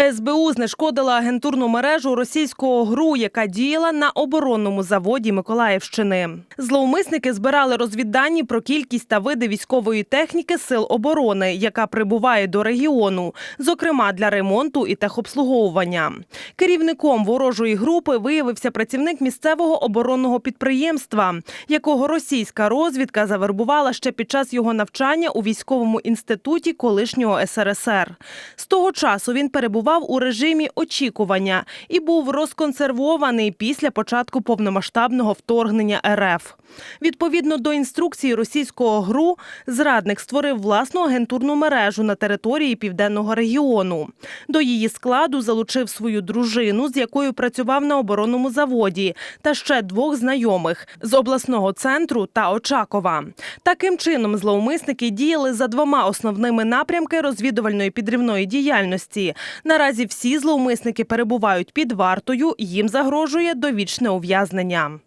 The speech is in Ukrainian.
СБУ знешкодила агентурну мережу російського ГРУ, яка діяла на оборонному заводі Миколаївщини. Зловмисники збирали розвіддані про кількість та види військової техніки сил оборони, яка прибуває до регіону, зокрема для ремонту і техобслуговування. Керівником ворожої групи виявився працівник місцевого оборонного підприємства, якого російська розвідка завербувала ще під час його навчання у військовому інституті колишнього СРСР. З того часу він перебував у режимі очікування і був розконсервований після початку повномасштабного вторгнення РФ. Відповідно до інструкції російського ГРУ, зрадник створив власну агентурну мережу на території південного регіону. До її складу залучив свою дружину, з якою працював на оборонному заводі, та ще двох знайомих з обласного центру та Очакова. Таким чином, зловмисники діяли за двома основними напрямки розвідувальної підривної діяльності. Наразі всі зловмисники перебувають під вартою. Їм загрожує довічне ув'язнення.